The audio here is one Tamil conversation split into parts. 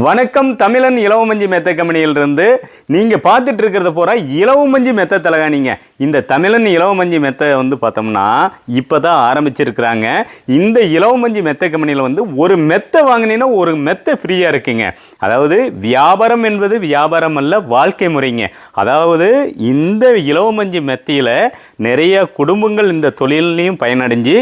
வணக்கம் தமிழன் இலவமஞ்சி மெத்த கம்பெனியிலிருந்து. நீங்கள் பார்த்துட்டு இருக்கிறத போகிற இளவமஞ்சி மெத்த தலகாணிங்க இந்த தமிழன் இளவமஞ்சி மெத்த வந்து பார்த்தோம்னா இப்போ தான் ஆரம்பிச்சிருக்கிறாங்க. இந்த இளவமஞ்சி மெத்த கம்பெனியில் வந்து ஒரு மெத்த வாங்கினீங்கன்னா ஒரு மெத்த ஃப்ரீயாக இருக்குங்க. அதாவது வியாபாரம் என்பது வியாபாரம் அல்ல வாழ்க்கை முறைங்க. அதாவது இந்த இளவமஞ்சி மெத்தையில் நிறைய குடும்பங்கள் இந்த தொழிலையும் பயனடைஞ்சு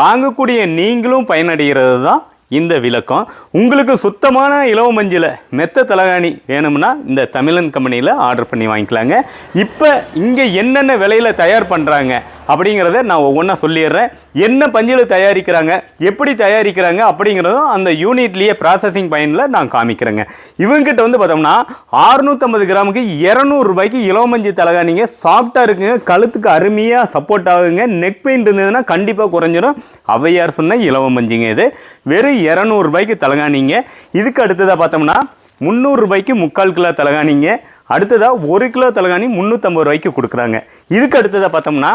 வாங்கக்கூடிய நீங்களும் பயனடைகிறது தான் இந்த விளக்கம். உங்களுக்கு சுத்தமான இலவ மஞ்சள் மெத்த தலகாணி வேணும்னா இந்த தமிழன் கம்பெனியில் ஆர்டர் பண்ணி வாங்கிக்கலாங்க. இப்போ இங்கே என்னென்ன விலையில் தயார் பண்ணுறாங்க அப்படிங்கிறத நான் ஒவ்வொன்றா சொல்லிடுறேன். என்ன பஞ்சில் தயாரிக்கிறாங்க எப்படி தயாரிக்கிறாங்க அப்படிங்கிறதும் அந்த யூனிட்லேயே ப்ராசஸிங் பயனில் நான் காமிக்கிறேங்க. இவங்ககிட்ட வந்து பார்த்தோம்னா 650 கிராமுக்கு இரநூறுபாய்க்கு இளவமஞ்சி தலகாணிங்க சாஃப்டாக இருக்குங்க கழுத்துக்கு அருமையாக சப்போர்ட் ஆகுங்க நெக் பெயின் இருந்ததுன்னா கண்டிப்பாக குறைஞ்சிடும் ஔவையார் சொன்ன இளவமஞ்சிங்க இது. வெறும் இரநூறுபாய்க்கு தலகாணிங்க இதுக்கு அடுத்ததாக பார்த்தோம்னா முந்நூறுரூபாய்க்கு முக்கால் கிலோ தலகாணிங்க அடுத்ததாக ஒரு கிலோ தலகாணி முந்நூற்றம்பது ரூபாய்க்கு கொடுக்குறாங்க. இதுக்கு அடுத்ததாக பார்த்தோம்னா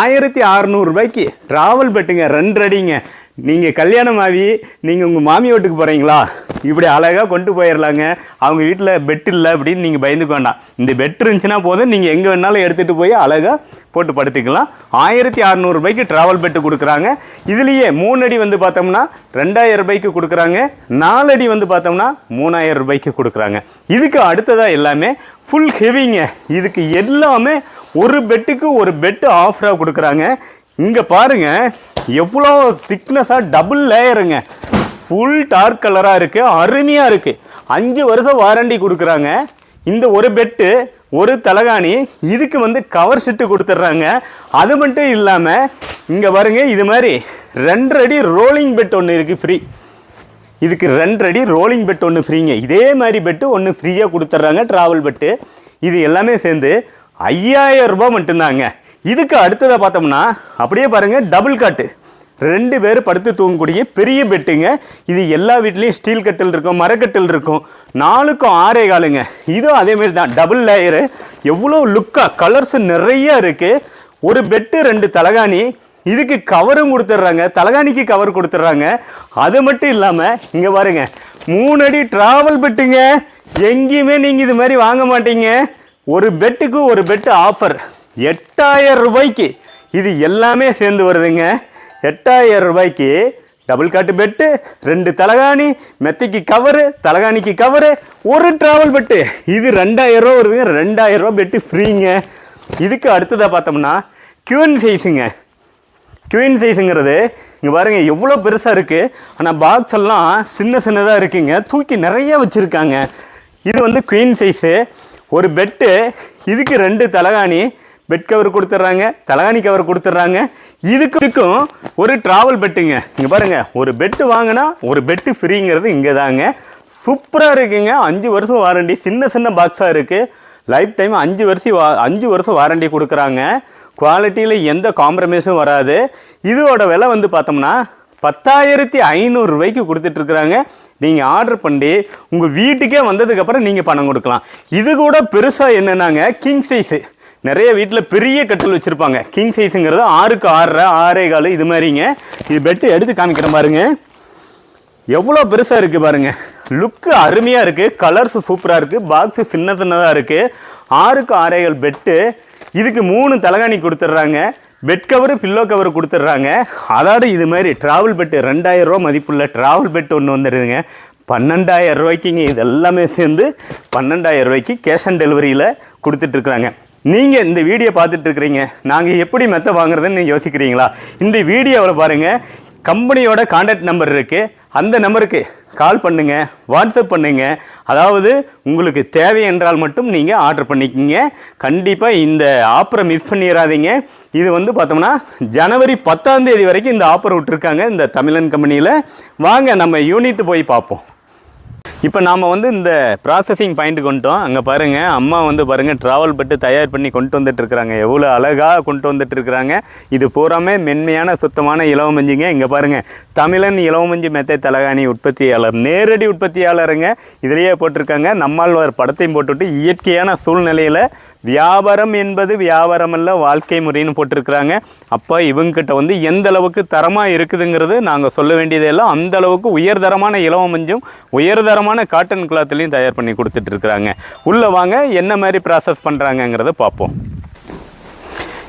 ஆயிரத்தி அறநூறுபாய்க்கு ட்ராவல் பெட்டுங்க ரெண்டு அடிங்க நீங்கள் கல்யாணம் ஆகி நீங்கள் உங்கள் மாமி வீட்டுக்கு போகிறீங்களா இப்படி அழகாக கொண்டு போயிடலாங்க அவங்க வீட்டில் பெட் இல்லை அப்படின்னு நீங்கள் பயந்துக்க வேண்டாம். இந்த பெட் இருந்துச்சுன்னா போதும். நீங்கள் எங்கே வேணாலும் எடுத்துகிட்டு போய் அழகாக போட்டு படுத்துக்கலாம். ஆயிரத்தி அறநூறுபாய்க்கு ட்ராவல் பெட்டு கொடுக்குறாங்க. இதுலேயே மூணு அடி வந்து பார்த்தோம்னா ரெண்டாயிரம் ரூபாய்க்கு கொடுக்குறாங்க. நாலு அடி வந்து பார்த்தோம்னா மூணாயிரம் ரூபாய்க்கு கொடுக்குறாங்க. இதுக்கு அடுத்ததாக எல்லாமே ஃபுல் ஹெவிங்க இதுக்கு எல்லாமே ஒரு பெட்டுக்கு ஒரு பெட்டு ஆஃபராக கொடுக்குறாங்க. இங்கே பாருங்க. எவ்வளோ திக்னஸாக டபுள் லேயருங்க ஃபுல் டார்க் கலராக இருக்குது அருமையாக இருக்குது அஞ்சு வருஷம் வாரண்டி கொடுக்குறாங்க. இந்த ஒரு பெட்டு ஒரு தலகாணி இதுக்கு வந்து கவர் ஷீட்டு கொடுத்துட்றாங்க. அது மட்டும் இல்லாமல் இங்கே பாருங்க இது மாதிரி ரெண்டு அடி ரோலிங் பெட் ஒன்று இருக்குது ஃப்ரீ இதுக்கு ரெண்டு அடி ரோலிங் பெட் ஒன்று ஃப்ரீங்க இதே மாதிரி பெட்டு ஒன்று ஃப்ரீயாக கொடுத்துட்றாங்க ட்ராவல் பெட்டு இது எல்லாமே சேர்ந்து ஐயாயிரம் ரூபாய் மட்டும்தாங்க. இதுக்கு அடுத்ததை பார்த்தோம்னா அப்படியே பாருங்கள் டபுள் காட்டு ரெண்டு பேர் படுத்து தூங்கக்கூடிய பெரிய பெட்டுங்க. இது எல்லா வீட்லேயும் ஸ்டீல் கட்டில் இருக்கும் மரக்கட்டில் இருக்கும். நாலுக்கும் ஆறே காலுங்க. இதுவும் அதே மாதிரி தான் டபுள் லேயரு எவ்வளோ லுக்காக கலர்ஸ் நிறைய இருக்குது ஒரு பெட்டு ரெண்டு தலகாணி. இதுக்கு கவரும் கொடுத்துட்றாங்க. தலகாணிக்கு கவர் கொடுத்துட்றாங்க. அது மட்டும் இல்லாமல் இங்கே பாருங்க மூணு அடி ட்ராவல் பெட்டுங்க. எங்கேயுமே நீங்கள் இது மாதிரி வாங்க மாட்டீங்க. ஒரு பெட்டுக்கு ஒரு பெட்டு ஆஃபர் எட்டாயிரம் ரூபாய்க்கு. இது எல்லாமே சேர்ந்து வருதுங்க. எட்டாயிரம் ரூபாய்க்கு டபுள் காட்டு பெட்டு ரெண்டு தலகாணி மெத்தைக்கு கவரு தலகாணிக்கு கவரு ஒரு ட்ராவல் பெட்டு இது ரெண்டாயிரம் ரூபா வருதுங்க. ரெண்டாயிரம் ரூபா பெட்டு ஃப்ரீங்க இதுக்கு அடுத்ததாக பார்த்தோம்னா கியூன் சைஸுங்க குவீன் சைஸுங்கிறது இங்கே பாருங்க எவ்வளோ பெருசாக இருக்குது ஆனால் பாக்ஸ் எல்லாம் சின்ன சின்னதாக இருக்குங்க. தூக்கி நிறைய வச்சுருக்காங்க. இது வந்து குயின் சைஸு ஒரு பெட்டு இதுக்கு ரெண்டு தலகாணி பெட் கவர் கொடுத்துட்றாங்க தலகாணி கவர் கொடுத்துட்றாங்க. இதுக்கு இதுக்கும் ஒரு ட்ராவல் பெட்டுங்க இங்கே பாருங்கள் ஒரு பெட்டு வாங்கினா ஒரு பெட்டு ஃப்ரீங்கிறது இங்கே தாங்க சூப்பராக இருக்குங்க. அஞ்சு வருஷம் வாரண்டி சின்ன சின்ன பாக்ஸாக இருக்குது லைஃப் டைம் அஞ்சு வருஷம் வா அஞ்சு வருஷம் வாரண்டி கொடுக்குறாங்க. குவாலிட்டியில் எந்த காம்ப்ரமைஸும் வராது. இதோட விலை வந்து பார்த்தோம்னா பத்தாயிரத்தி ஐநூறுரூவாய்க்கு கொடுத்துட்ருக்குறாங்க நீங்கள் ஆர்டர் பண்ணி உங்கள் வீட்டுக்கே வந்ததுக்கப்புறம் நீங்கள் பணம் கொடுக்கலாம். இது கூட பெருசாக என்னென்னாங்க கிங் சைஸு நிறைய வீட்டில் பெரிய கட்டில் வச்சுருப்பாங்க. கிங் சைஸுங்கிறது ஆறுக்கு ஆறரை ஆறே கால் இது மாதிரிங்க. இது பெட்டு எடுத்து காமிக்கிறேன் பாருங்க. எவ்வளோ பெருசாக இருக்குது பாருங்க. லுக்கு அருமையாக இருக்குது கலர்ஸ் சூப்பராக இருக்குது பாக்ஸு சின்ன சின்னதாக இருக்குது ஆறுக்கு ஆறேகள் பெட்டு இதுக்கு மூணு தலைகாணி கொடுத்துட்றாங்க. பெட் கவரு பில்லோ கவர் கொடுத்துட்றாங்க. அதோட இது மாதிரி ட்ராவல் பெட்டு ரெண்டாயிரம் ரூபா மதிப்புள்ள ட்ராவல் பெட் ஒன்று வந்துடுதுங்க. பன்னெண்டாயிரம் ரூபாய்க்குங்க. இது எல்லாமே சேர்ந்து பன்னெண்டாயிரம் ரூபாய்க்கு கேஷ் ஆன் டெலிவரியில் கொடுத்துட்ருக்குறாங்க நீங்கள் இந்த வீடியோ பார்த்துட்டு இருக்கிறீங்க. நாங்கள் எப்படி மெத்த வாங்குறதுன்னு நீங்கள் யோசிக்கிறீங்களா? இந்த வீடியோவில் பாருங்கள் கம்பெனியோட காண்டாக்ட் நம்பர் இருக்குது அந்த நம்பருக்கு கால் பண்ணுங்கள் வாட்ஸ்அப் பண்ணுங்க. அதாவது உங்களுக்கு தேவை என்றால் மட்டும் நீங்கள் ஆர்டர் பண்ணிக்கிங்க. கண்டிப்பாக இந்த ஆஃபரை மிஸ் பண்ணிடாதீங்க இது வந்து பார்த்தோம்னா ஜனவரி பத்தாம் தேதி வரைக்கும் இந்த ஆஃபர் விட்டுருக்காங்க இந்த தமிழன் கம்பெனியில் வாங்க நம்ம யூனிட் போய் பார்ப்போம். இப்போ நாம் வந்து இந்த ப்ராசஸிங் பாயிண்ட் கொண்டோம் அங்கே பாருங்கள் அம்மா வந்து பாருங்கள் ட்ராவல் பட்டு தயார் பண்ணி கொண்டு வந்துட்டுருக்குறாங்க எவ்வளோ அழகாக கொண்டு வந்துட்டுருக்குறாங்க இது பூராமே மென்மையான சுத்தமான இலவமஞ்சிங்க இங்கே பாருங்கள் தமிழன் இலவமஞ்சி மெத்தை தலகாணி உற்பத்தியாளர் நேரடி உற்பத்தியாளருங்க. இதுலேயே போட்டிருக்காங்க. நம்மாழ்வார் படத்தையும் போட்டுவிட்டு இயற்கையான சூழ்நிலையில் வியாபாரம் என்பது வியாபாரம் அல்ல வாழ்க்கை முறைன்னு போட்டிருக்கிறாங்க. அப்போ இவங்ககிட்ட வந்து எந்த அளவுக்கு தரமாக இருக்குதுங்கிறது நாங்கள் சொல்ல வேண்டியதெல்லாம் அந்த அளவுக்கு உயர்தரமான இலவமஞ்சும் உயர்தரமான தரமான காட்டன் கிளாத்லேயும் தயார் பண்ணி கொடுத்துட்டு இருக்கிறாங்க உள்ளே வாங்க என்ன மாதிரி ப்ராசஸ் பண்ணுறாங்கங்கிறத பார்ப்போம்.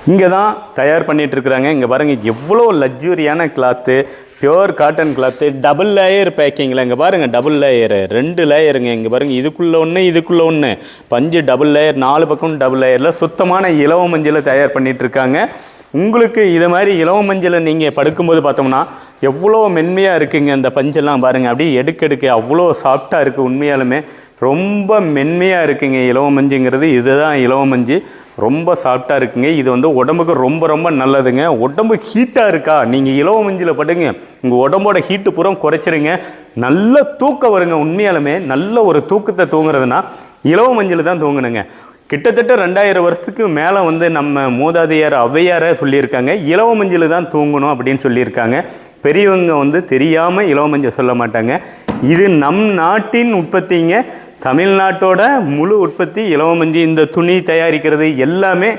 இங்கே தான் தயார் பண்ணிட்டு இருக்கிறாங்க இங்கே பாருங்க எவ்வளோ லக்ஸுரியான cloth pure cotton cloth double layer பேக்கிங்கில் இங்கே பாருங்கள் டபுள் லேயரு ரெண்டு லேயருங்க இங்கே பாருங்கள் இதுக்குள்ளே ஒன்று இதுக்குள்ளே ஒன்று பஞ்சு டபுள் லேயர் நாலு பக்கம் டபுள் லேயரில் சுத்தமான இலவ மஞ்சளை தயார் பண்ணிகிட்ருக்காங்க இருக்காங்க உங்களுக்கு இது மாதிரி இலவ மஞ்சளை நீங்கள் படுக்கும்போது பார்த்தோம்னா எவ்வளோ மென்மையாக இருக்குங்க இந்த பஞ்செல்லாம் பாருங்கள் அப்படியே எடுக்கெடுக்கு அவ்வளோ சாஃப்டாக இருக்குது உண்மையாலுமே. ரொம்ப மென்மையாக இருக்குங்க இலவ மஞ்சுங்கிறது. இதுதான் இலவ மஞ்சு. ரொம்ப சாஃப்டாக இருக்குங்க. இது வந்து உடம்புக்கு ரொம்ப ரொம்ப நல்லதுங்க. உடம்பு ஹீட்டாக இருக்கா? நீங்கள் இலவ மஞ்சில் படுங்க. உங்கள் உடம்போட ஹீட்டு புறம் குறைச்சிருங்க. நல்ல தூக்கம் வருங்க உண்மையாலுமே. நல்ல ஒரு தூக்கத்தை தூங்குறதுனா இலவ மஞ்சள் தான் தூங்கணுங்க. கிட்டத்தட்ட ரெண்டாயிரம் வருஷத்துக்கு மேலே வந்து நம்ம மூதாதையார் ஔவையாரை சொல்லியிருக்காங்க. இலவ மஞ்சள் தான் தூங்கணும் அப்படின்னு சொல்லியிருக்காங்க. பெரியவங்க வந்து தெரியாமல் இலவ சொல்ல மாட்டாங்க. இது நம் நாட்டின் உற்பத்திங்க. தமிழ்நாட்டோட முழு உற்பத்தி இலவமஞ்சி இந்த துணி தயாரிக்கிறது எல்லாமே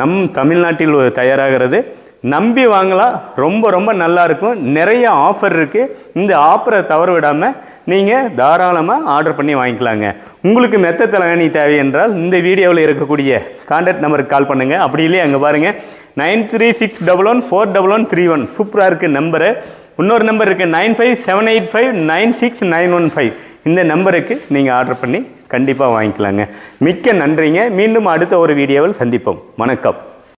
நம் தமிழ்நாட்டில் தயாராகிறது. நம்பி வாங்கலாம் ரொம்ப ரொம்ப நல்லா இருக்கும். நிறைய ஆஃபர் இருக்குது இந்த ஆஃபரை தவறு விடாமல் நீங்கள் தாராளமாக ஆர்டர் பண்ணி வாங்கிக்கலாங்க. உங்களுக்கு மெத்த தலைகாணி தேவை என்றால் இந்த வீடியோவில் இருக்கக்கூடிய கான்டாக்ட் நம்பருக்கு கால் பண்ணுங்கள் அப்படி இல்லையே அங்கே பாருங்கள் nine three six double one four double one three one. சூப்பராக இருக்குது நம்பரு. இன்னொரு நம்பர் இருக்குது nine five seven eight five nine six nine one five. இந்த நம்பருக்கு நீங்கள் ஆர்டர் பண்ணி கண்டிப்பாக வாங்கிக்கலாங்க. மிக்க நன்றிங்க. மீண்டும் அடுத்த ஒரு வீடியோவில் சந்திப்போம். வணக்கம்.